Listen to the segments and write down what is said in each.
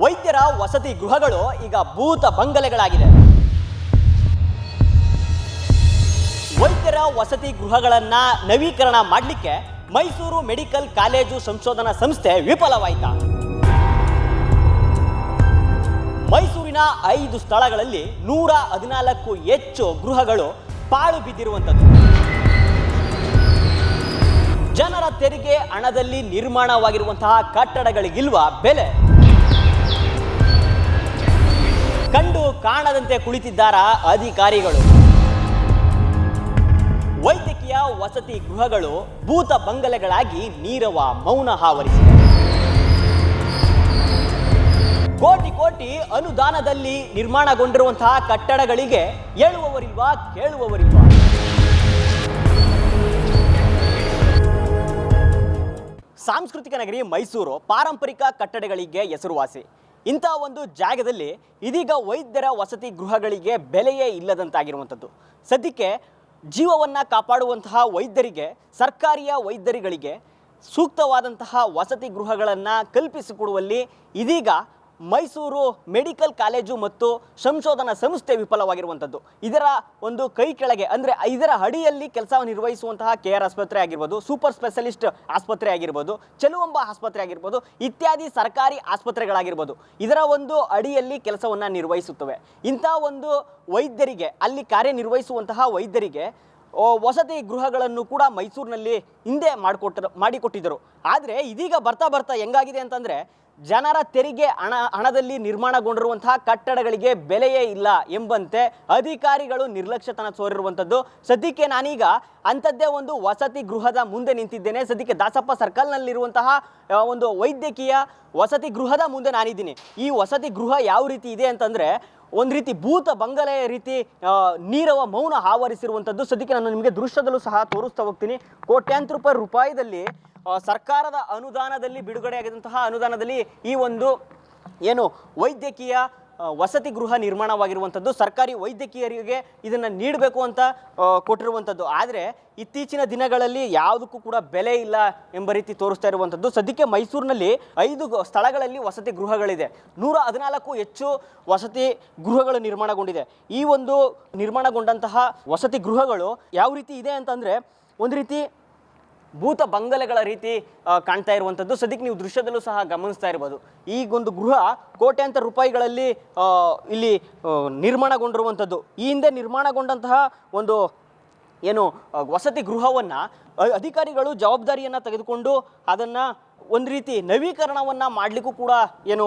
ವೈದ್ಯರ ವಸತಿ ಗೃಹಗಳು ಈಗ ಭೂತ ಬಂಗಲೆಗಳಾಗಿದೆ ವೈದ್ಯರ ವಸತಿ ಗೃಹಗಳನ್ನು ನವೀಕರಣ ಮಾಡಲಿಕ್ಕೆ ಮೈಸೂರು ಮೆಡಿಕಲ್ ಕಾಲೇಜು ಸಂಶೋಧನಾ ಸಂಸ್ಥೆ ವಿಫಲವಾಯಿತ. ಮೈಸೂರಿನ ಐದು ಸ್ಥಳಗಳಲ್ಲಿ ನೂರ ಹದಿನಾಲ್ಕು ಹೆಚ್ಚು ಗೃಹಗಳು ಪಾಳು ಬಿದ್ದಿರುವಂಥದ್ದು. ಜನರ ತೆರಿಗೆ ಹಣದಲ್ಲಿ ನಿರ್ಮಾಣವಾಗಿರುವಂತಹ ಕಟ್ಟಡಗಳಿಗಿಲ್ವ ಬೆಲೆ? ಕಂಡು ಕಾಣದಂತೆ ಕುಳಿತಿದ್ದಾರ ಅಧಿಕಾರಿಗಳು? ವೈದ್ಯಕೀಯ ವಸತಿ ಗೃಹಗಳು ಭೂತ ಬಂಗಲೆಗಳಾಗಿ ನೀರವ ಮೌನ ಹಾವರಿಸಿದೆ ಕೋಟಿ ಕೋಟಿ ಅನುದಾನದಲ್ಲಿ ನಿರ್ಮಾಣಗೊಂಡಿರುವಂತಹ ಕಟ್ಟಡಗಳಿಗೆ ಹೇಳುವವರಿಲ್ವಾ ಕೇಳುವವರಿಲ್ವಾ ಸಾಂಸ್ಕೃತಿಕ ನಗರಿ ಮೈಸೂರು ಪಾರಂಪರಿಕ ಕಟ್ಟಡಗಳಿಗೆ ಹೆಸರುವಾಸಿ. ಇಂಥ ಒಂದು ಜಾಗದಲ್ಲಿ ಇದೀಗ ವೈದ್ಯರ ವಸತಿ ಗೃಹಗಳಿಗೆ ಬೆಲೆಯೇ ಇಲ್ಲದಂತಾಗಿರುವಂಥದ್ದು. ಸದ್ಯಕ್ಕೆ ಜೀವವನ್ನು ಕಾಪಾಡುವಂತಹ ವೈದ್ಯರಿಗೆ, ಸರ್ಕಾರಿಯ ವೈದ್ಯರುಗಳಿಗೆ ಸೂಕ್ತವಾದಂತಹ ವಸತಿ ಗೃಹಗಳನ್ನು ಕಲ್ಪಿಸಿಕೊಡುವಲ್ಲಿ ಇದೀಗ ಮೈಸೂರು ಮೆಡಿಕಲ್ ಕಾಲೇಜು ಮತ್ತು ಸಂಶೋಧನಾ ಸಂಸ್ಥೆ ವಿಫಲವಾಗಿರುವಂಥದ್ದು. ಇದರ ಒಂದು ಕೈ ಕೆಳಗೆ, ಅಂದರೆ ಇದರ ಅಡಿಯಲ್ಲಿ ಕೆಲಸ ನಿರ್ವಹಿಸುವಂತಹ ಕೆ ಆರ್ ಆಸ್ಪತ್ರೆ ಆಗಿರ್ಬೋದು, ಸೂಪರ್ ಸ್ಪೆಷಲಿಸ್ಟ್ ಆಸ್ಪತ್ರೆ ಆಗಿರ್ಬೋದು, ಚೆಲುವಂಬ ಆಸ್ಪತ್ರೆ ಆಗಿರ್ಬೋದು, ಇತ್ಯಾದಿ ಸರ್ಕಾರಿ ಆಸ್ಪತ್ರೆಗಳಾಗಿರ್ಬೋದು, ಇದರ ಒಂದು ಅಡಿಯಲ್ಲಿ ಕೆಲಸವನ್ನು ನಿರ್ವಹಿಸುತ್ತವೆ. ಇಂಥ ಒಂದು ವೈದ್ಯರಿಗೆ, ಅಲ್ಲಿ ಕಾರ್ಯನಿರ್ವಹಿಸುವಂತಹ ವೈದ್ಯರಿಗೆ ವಸತಿ ಗೃಹಗಳನ್ನು ಕೂಡ ಮೈಸೂರಿನಲ್ಲಿ ಹಿಂದೆ ಮಾಡಿಕೊಟ್ಟರು ಮಾಡಿಕೊಟ್ಟಿದ್ದರು. ಆದರೆ ಇದೀಗ ಬರ್ತಾ ಬರ್ತಾ ಹೆಂಗಾಗಿದೆ ಅಂತಂದರೆ ಜನರ ತೆರಿಗೆ ಹಣ, ಹಣದಲ್ಲಿ ನಿರ್ಮಾಣಗೊಂಡಿರುವಂತಹ ಕಟ್ಟಡಗಳಿಗೆ ಬೆಲೆಯೇ ಇಲ್ಲ ಎಂಬಂತೆ ಅಧಿಕಾರಿಗಳು ನಿರ್ಲಕ್ಷ್ಯತನ ತೋರಿರುವಂಥದ್ದು. ಸದ್ಯಕ್ಕೆ ನಾನೀಗ ಅಂಥದ್ದೇ ಒಂದು ವಸತಿ ಗೃಹದ ಮುಂದೆ ನಿಂತಿದ್ದೇನೆ. ಸದ್ಯಕ್ಕೆ ದಾಸಪ್ಪ ಸರ್ಕಲ್ನಲ್ಲಿರುವಂತಹ ಒಂದು ವೈದ್ಯಕೀಯ ವಸತಿ ಗೃಹದ ಮುಂದೆ ನಾನಿದ್ದೀನಿ. ಈ ವಸತಿ ಗೃಹ ಯಾವ ರೀತಿ ಇದೆ ಅಂತಂದರೆ ಒಂದು ರೀತಿ ಭೂತ ಬಂಗಲೆಯ ರೀತಿ ನೀರವ ಮೌನ ಆವರಿಸಿರುವಂಥದ್ದು. ಸದ್ಯಕ್ಕೆ ನಾನು ನಿಮಗೆ ದೃಶ್ಯದಲ್ಲೂ ಸಹ ತೋರಿಸ್ತಾ ಹೋಗ್ತೀನಿ. ಕೋಟ್ಯಾಂತರ ರೂಪಾಯಿ ರೂಪಾಯಿದಲ್ಲಿ ಸರ್ಕಾರದ ಅನುದಾನದಲ್ಲಿ ಬಿಡುಗಡೆಯಾಗಿದ್ದಂತಹ ಅನುದಾನದಲ್ಲಿ ಈ ಒಂದು ಏನು ವೈದ್ಯಕೀಯ ವಸತಿ ಗೃಹ ನಿರ್ಮಾಣವಾಗಿರುವಂಥದ್ದು, ಸರ್ಕಾರಿ ವೈದ್ಯಕೀಯರಿಗೆ ಇದನ್ನು ನೀಡಬೇಕು ಅಂತ ಕೊಟ್ಟಿರುವಂಥದ್ದು. ಆದರೆ ಇತ್ತೀಚಿನ ದಿನಗಳಲ್ಲಿ ಯಾವುದಕ್ಕೂ ಕೂಡ ಬೆಲೆ ಇಲ್ಲ ಎಂಬ ರೀತಿ ತೋರಿಸ್ತಾ ಇರುವಂಥದ್ದು. ಸದ್ಯಕ್ಕೆ ಮೈಸೂರಿನಲ್ಲಿ ಐದು ಸ್ಥಳಗಳಲ್ಲಿ ವಸತಿ ಗೃಹಗಳಿದೆ. ನೂರ ಹದಿನಾಲ್ಕು ಹೆಚ್ಚು ವಸತಿ ಗೃಹಗಳು ನಿರ್ಮಾಣಗೊಂಡಿದೆ. ಈ ಒಂದು ನಿರ್ಮಾಣಗೊಂಡಂತಹ ವಸತಿ ಗೃಹಗಳು ಯಾವ ರೀತಿ ಇದೆ ಅಂತಂದರೆ, ಒಂದು ರೀತಿ ಭೂತ ಬಂಗಲೆಗಳ ರೀತಿ ಕಾಣ್ತಾ ಇರುವಂಥದ್ದು ಸದ್ಯಕ್ಕೆ ನೀವು ದೃಶ್ಯದಲ್ಲೂ ಸಹ ಗಮನಿಸ್ತಾ ಇರ್ಬೋದು. ಈಗೊಂದು ಗೃಹ ಕೋಟ್ಯಾಂತರ ರೂಪಾಯಿಗಳಲ್ಲಿ ಇಲ್ಲಿ ನಿರ್ಮಾಣಗೊಂಡಿರುವಂಥದ್ದು ಈ ಹಿಂದೆ ನಿರ್ಮಾಣಗೊಂಡಂತಹ ಒಂದು, ಏನು ವಸತಿ ಗೃಹವನ್ನು ಅಧಿಕಾರಿಗಳು ಜವಾಬ್ದಾರಿಯನ್ನು ತೆಗೆದುಕೊಂಡು ಅದನ್ನು ಒಂದು ರೀತಿ ನವೀಕರಣವನ್ನು ಮಾಡಲಿಕ್ಕೂ ಕೂಡ ಏನು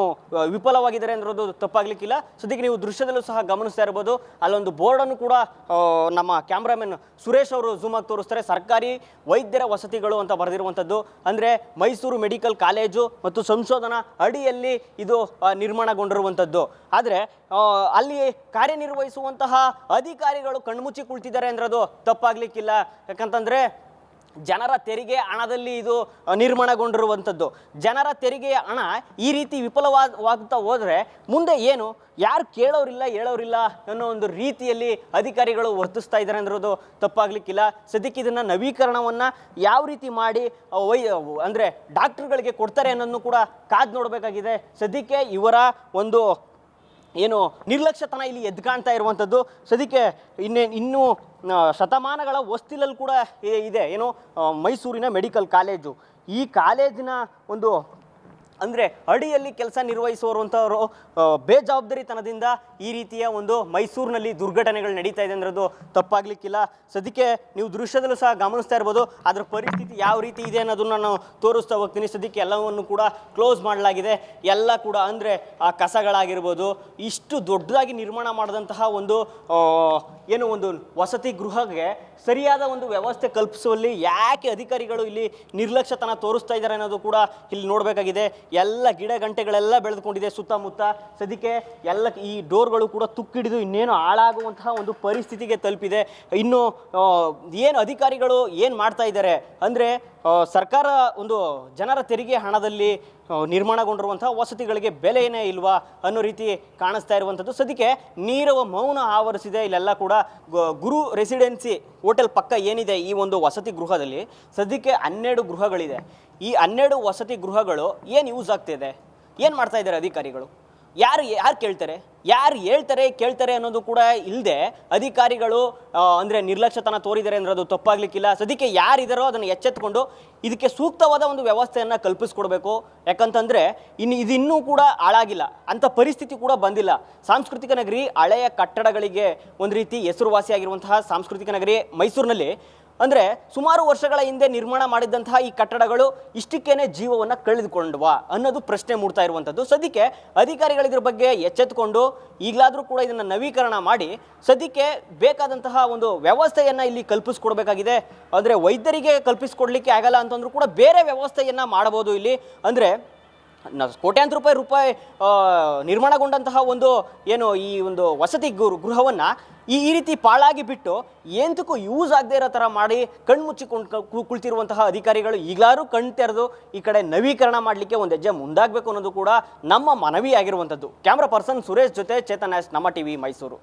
ವಿಫಲವಾಗಿದ್ದಾರೆ ಅನ್ನೋದು ತಪ್ಪಾಗಲಿಕ್ಕಿಲ್ಲ. ಸದ್ಯಕ್ಕೆ ನೀವು ದೃಶ್ಯದಲ್ಲೂ ಸಹ ಗಮನಿಸ್ತಾ ಇರ್ಬೋದು. ಅಲ್ಲೊಂದು ಬೋರ್ಡನ್ನು ಕೂಡ ನಮ್ಮ ಕ್ಯಾಮ್ರಾಮನ್ ಸುರೇಶ್ ಅವರು ಝೂಮ್ ಆಗಿ ತೋರಿಸ್ತಾರೆ. ಸರ್ಕಾರಿ ವೈದ್ಯರ ವಸತಿಗಳು ಅಂತ ಬರೆದಿರುವಂಥದ್ದು. ಅಂದರೆ ಮೈಸೂರು ಮೆಡಿಕಲ್ ಕಾಲೇಜು ಮತ್ತು ಸಂಶೋಧನಾ ಅಡಿಯಲ್ಲಿ ಇದು ನಿರ್ಮಾಣಗೊಂಡಿರುವಂಥದ್ದು. ಆದರೆ ಅಲ್ಲಿ ಕಾರ್ಯನಿರ್ವಹಿಸುವಂತಹ ಅಧಿಕಾರಿಗಳು ಕಣ್ಮುಚ್ಚಿ ಕುಳಿತಿದ್ದಾರೆ ಅಂದ್ರದು ತಪ್ಪಾಗ್ಲಿಕ್ಕಿಲ್ಲ. ಯಾಕಂತಂದರೆ ಜನರ ತೆರಿಗೆ ಹಣದಲ್ಲಿ ಇದು ನಿರ್ಮಾಣಗೊಂಡಿರುವಂಥದ್ದು. ಜನರ ತೆರಿಗೆಯ ಹಣ ಈ ರೀತಿ ವಿಫಲವಾಗ್ತಾ ಹೋದರೆ ಮುಂದೆ ಏನು? ಯಾರು ಕೇಳೋರಿಲ್ಲ, ಹೇಳೋರಿಲ್ಲ ಅನ್ನೋ ಒಂದು ರೀತಿಯಲ್ಲಿ ಅಧಿಕಾರಿಗಳು ವರ್ತಿಸ್ತಾ ಇದ್ದಾರೆ ಅನ್ನೋದು ತಪ್ಪಾಗ್ಲಿಕ್ಕಿಲ್ಲ. ಸದ್ಯಕ್ಕೆ ಇದನ್ನು ನವೀಕರಣವನ್ನು ಯಾವ ರೀತಿ ಮಾಡಿ ವೈ, ಅಂದರೆ ಡಾಕ್ಟ್ರುಗಳಿಗೆ ಕೊಡ್ತಾರೆ ಅನ್ನೋದನ್ನು ಕೂಡ ಕಾದು ನೋಡಬೇಕಾಗಿದೆ. ಸದ್ಯಕ್ಕೆ ಇವರ ಒಂದು ಏನು ನಿರ್ಲಕ್ಷ್ಯತನ ಇಲ್ಲಿ ಎದ್ದು ಕಾಣ್ತಾ ಇರುವಂಥದ್ದು. ಸದ್ಯಕ್ಕೆ ಇನ್ನೇ ಇನ್ನೂ ಶತಮಾನಗಳ ಹೊಸ್ತಿಲಲ್ಲಿ ಕೂಡ ಇದೆ. ಏನು ಮೈಸೂರಿನ ಮೆಡಿಕಲ್ ಕಾಲೇಜು. ಈ ಕಾಲೇಜಿನ ಒಂದು ಅಂದರೆ ಅಡಿಯಲ್ಲಿ ಕೆಲಸ ನಿರ್ವಹಿಸುವಂಥವರು ಬೇಜವಾಬ್ದಾರಿತನದಿಂದ ಈ ರೀತಿಯ ಒಂದು ಮೈಸೂರಿನಲ್ಲಿ ದುರ್ಘಟನೆಗಳು ನಡೀತಾ ಇದೆ ಅನ್ನೋದು ತಪ್ಪಾಗ್ಲಿಕ್ಕಿಲ್ಲ. ಸದ್ಯಕ್ಕೆ ನೀವು ದೃಶ್ಯದಲ್ಲೂ ಸಹ ಗಮನಿಸ್ತಾ ಇರ್ಬೋದು. ಅದರ ಪರಿಸ್ಥಿತಿ ಯಾವ ರೀತಿ ಇದೆ ಅನ್ನೋದನ್ನು ನಾನು ತೋರಿಸ್ತಾ ಹೋಗ್ತೀನಿ. ಸದ್ಯಕ್ಕೆ ಎಲ್ಲವನ್ನು ಕೂಡ ಕ್ಲೋಸ್ ಮಾಡಲಾಗಿದೆ. ಎಲ್ಲ ಕೂಡ ಅಂದರೆ ಆ ಕಸಗಳಾಗಿರ್ಬೋದು, ಇಷ್ಟು ದೊಡ್ಡದಾಗಿ ನಿರ್ಮಾಣ ಮಾಡಿದಂತಹ ಒಂದು ಏನು ಒಂದು ವಸತಿ ಗೃಹಕ್ಕೆ ಸರಿಯಾದ ಒಂದು ವ್ಯವಸ್ಥೆ ಕಲ್ಪಿಸುವಲ್ಲಿ ಯಾಕೆ ಅಧಿಕಾರಿಗಳು ಇಲ್ಲಿ ನಿರ್ಲಕ್ಷ್ಯತನ ತೋರಿಸ್ತಾ ಇದ್ದಾರೆ ಅನ್ನೋದು ಕೂಡ ಇಲ್ಲಿ ನೋಡಬೇಕಾಗಿದೆ. ಎಲ್ಲ ಗಿಡ ಗಂಟೆಗಳೆಲ್ಲ ಬೆಳೆದುಕೊಂಡಿದೆ ಸುತ್ತಮುತ್ತ. ಸದ್ಯಕ್ಕೆ ಎಲ್ಲ ಈ ಡೋರ್ಗಳು ಕೂಡ ತುಕ್ಕಿಡಿದು ಇನ್ನೇನು ಹಾಳಾಗುವಂತಹ ಒಂದು ಪರಿಸ್ಥಿತಿಗೆ ತಲುಪಿದೆ. ಇನ್ನು ಏನು ಅಧಿಕಾರಿಗಳು ಏನು ಮಾಡ್ತಾ ಇದ್ದಾರೆ? ಅಂದರೆ ಸರ್ಕಾರ ಒಂದು ಜನರ ತೆರಿಗೆ ಹಣದಲ್ಲಿ ನಿರ್ಮಾಣಗೊಂಡಿರುವಂತಹ ವಸತಿಗಳಿಗೆ ಬೆಲೆಯೇ ಇಲ್ವಾ ಅನ್ನೋ ರೀತಿ ಕಾಣಿಸ್ತಾ ಇರುವಂಥದ್ದು. ಸದ್ಯಕ್ಕೆ ನೀರವ ಮೌನ ಆವರಿಸಿದೆ. ಇಲ್ಲೆಲ್ಲ ಕೂಡ ಗುರು ರೆಸಿಡೆನ್ಸಿ ಹೋಟೆಲ್ ಪಕ್ಕ ಏನಿದೆ ಈ ಒಂದು ವಸತಿ ಗೃಹದಲ್ಲಿ? ಸದ್ಯಕ್ಕೆ ಹನ್ನೆರಡು ಗೃಹಗಳಿದೆ. ಈ ಹನ್ನೆರಡು ವಸತಿ ಗೃಹಗಳು ಏನು ಯೂಸ್ ಆಗ್ತಿದೆ. ಏನು ಮಾಡ್ತಾ ಇದ್ದಾರೆ ಅಧಿಕಾರಿಗಳು? ಯಾರು ಯಾರು ಕೇಳ್ತಾರೆ? ಯಾರು ಹೇಳ್ತಾರೆ, ಕೇಳ್ತಾರೆ ಅನ್ನೋದು ಕೂಡ ಇಲ್ಲದೆ ಅಧಿಕಾರಿಗಳು ಅಂದರೆ ನಿರ್ಲಕ್ಷ್ಯತನ ತೋರಿದ್ದಾರೆ ಅಂದ್ರೆ ಅದು ತಪ್ಪಾಗ್ಲಿಕ್ಕಿಲ್ಲ. ಸದ್ಯಕ್ಕೆ ಯಾರಿದಾರೋ ಅದನ್ನು ಎಚ್ಚೆತ್ಕೊಂಡು ಇದಕ್ಕೆ ಸೂಕ್ತವಾದ ಒಂದು ವ್ಯವಸ್ಥೆಯನ್ನು ಕಲ್ಪಿಸ್ಕೊಡ್ಬೇಕು. ಯಾಕಂತಂದ್ರೆ ಇನ್ನು ಇದು ಇನ್ನೂ ಕೂಡ ಹಾಳಾಗಿಲ್ಲ. ಅಂತ ಪರಿಸ್ಥಿತಿ ಕೂಡ ಬಂದಿಲ್ಲ. ಸಾಂಸ್ಕೃತಿಕ ನಗರಿ ಹಳೆಯ ಕಟ್ಟಡಗಳಿಗೆ ಒಂದು ರೀತಿ ಹೆಸರುವಾಸಿಯಾಗಿರುವಂತಹ ಸಾಂಸ್ಕೃತಿಕ ನಗರಿ ಮೈಸೂರಿನಲ್ಲಿ ಅಂದರೆ ಸುಮಾರು ವರ್ಷಗಳ ಹಿಂದೆ ನಿರ್ಮಾಣ ಮಾಡಿದಂತಹ ಈ ಕಟ್ಟಡಗಳು ಇಷ್ಟಕ್ಕೇನೆ ಜೀವವನ್ನು ಕಳೆದುಕೊಂಡ್ವಾ ಅನ್ನೋದು ಪ್ರಶ್ನೆ ಮೂಡ್ತಾ ಇರುವಂಥದ್ದು ಸದ್ಯಕ್ಕೆ ಅಧಿಕಾರಿಗಳು ಇದ್ರ ಬಗ್ಗೆ ಎಚ್ಚೆತ್ತುಕೊಂಡು ಈಗಲಾದರೂ ಕೂಡ ಇದನ್ನು ನವೀಕರಣ ಮಾಡಿ ಸದ್ಯಕ್ಕೆ ಬೇಕಾದಂತಹ ಒಂದು ವ್ಯವಸ್ಥೆಯನ್ನು ಇಲ್ಲಿ ಕಲ್ಪಿಸ್ಕೊಡ್ಬೇಕಾಗಿದೆ. ಅಂದರೆ ವೈದ್ಯರಿಗೆ ಕಲ್ಪಿಸ್ಕೊಡ್ಲಿಕ್ಕೆ ಆಗಲ್ಲ ಅಂತಂದ್ರೂ ಕೂಡ ಬೇರೆ ವ್ಯವಸ್ಥೆಯನ್ನು ಮಾಡಬಹುದು ಇಲ್ಲಿ. ಅಂದರೆ ಕೋಟ್ಯಾಂತರ ರೂಪಾಯಿ ರೂಪಾಯಿ ನಿರ್ಮಾಣಗೊಂಡಂತಹ ಒಂದು ಏನು ಈ ಒಂದು ವಸತಿ ಗುರು ಗೃಹವನ್ನು ಈ ರೀತಿ ಪಾಳಾಗಿ ಬಿಟ್ಟು ಏಂತಕ್ಕೂ ಯೂಸ್ ಆಗದೆ ಇರೋ ಥರ ಮಾಡಿ ಕಣ್ಮುಚ್ಚಿಕೊಂಡು ಕುಳಿತಿರುವಂತಹ ಅಧಿಕಾರಿಗಳು ಈಗಲಾರು ಕಣ್ ತೆರೆದು ಈ ಕಡೆ ನವೀಕರಣ ಮಾಡಲಿಕ್ಕೆ ಒಂದು ಹೆಜ್ಜೆ ಮುಂದಾಗಬೇಕು ಅನ್ನೋದು ಕೂಡ ನಮ್ಮ ಮನವಿ ಆಗಿರುವಂಥದ್ದು ಕ್ಯಾಮ್ರಾ ಪರ್ಸನ್ ಸುರೇಶ್ ಜೊತೆ ಚೇತನ್ ಎಸ್ ನಮ್ಮ ಟಿವಿ ಮೈಸೂರು.